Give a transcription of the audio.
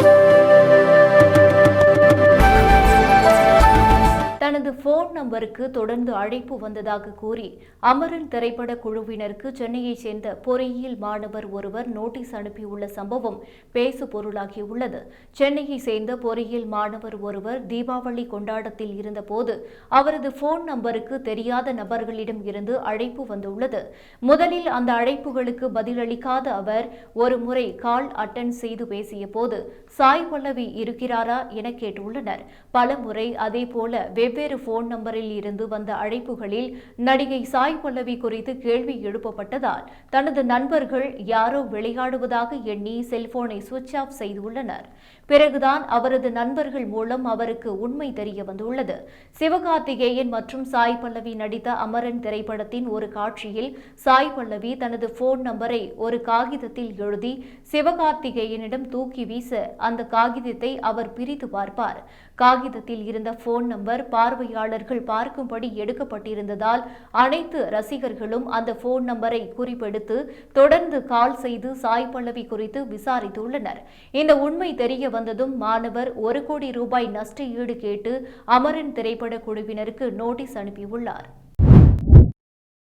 Thank you. தனது phone நம்பருக்கு தொடர்ந்து அழைப்பு வந்ததாக கூறி அமரன் திரைப்பட குழுவினருக்கு சென்னையைச் சேர்ந்த பொறியியல் மாணவர் ஒருவர் நோட்டீஸ் அனுப்பியுள்ள சம்பவம் பேசு பொருளாகியுள்ளது சென்னையை சேர்ந்த பொறியியல் மாணவர் ஒருவர் தீபாவளி கொண்டாட்டத்தில் இருந்தபோது அவரது போன் நம்பருக்கு தெரியாத நபர்களிடம் இருந்து அழைப்பு வந்துள்ளது. முதலில் அந்த அழைப்புகளுக்கு பதிலளிக்காத அவர் ஒரு முறை கால் அட்டன் செய்து பேசிய போது சாய் பல்லவி இருக்கிறாரா? என கேட்டுள்ளனர். பலமுறை அதேபோல வெவ்வேறு போன் நம்பரில் இருந்து வந்த அழைப்புகளில் நடிகை சாய் பல்லவி குறித்து கேள்வி எழுப்பப்பட்டதால் தனது நண்பர்கள் யாரோ விளையாடுவதாக எண்ணி செல்போனை சுவிட்ச் ஆஃப் செய்துள்ளனர். பிறகுதான் அவரது நண்பர்கள் மூலம் அவருக்கு உண்மை தெரிய வந்துள்ளது. சிவகார்த்திகேயன் மற்றும் சாய் பல்லவி நடித்த அமரன் திரைப்படத்தின் ஒரு காட்சியில் சாய் பல்லவி தனது போன் நம்பரை ஒரு காகிதத்தில் எழுதி சிவகார்த்திகேயனிடம் தூக்கி வீச அந்த காகிதத்தை அவர் பிரித்து பார்ப்பார். காகிதத்தில் இருந்த போன் நம்பர் பார்வையாளர்கள் பார்க்கும்படி எடுக்கப்பட்டிருந்ததால் அனைத்து ரசிகர்களும் அந்த போன் நம்பரை குறிப்பெடுத்து தொடர்ந்து கால் செய்து சாய் பல்லவி குறித்து விசாரித்துள்ளனர். இந்த உண்மை தெரிய வந்ததும் மாணவர் ஒரு கோடி ரூபாய் நஷ்ட ஈடு கேட்டு அமரன் திரைப்பட குழுவினருக்கு நோட்டீஸ் அனுப்பியுள்ளார்.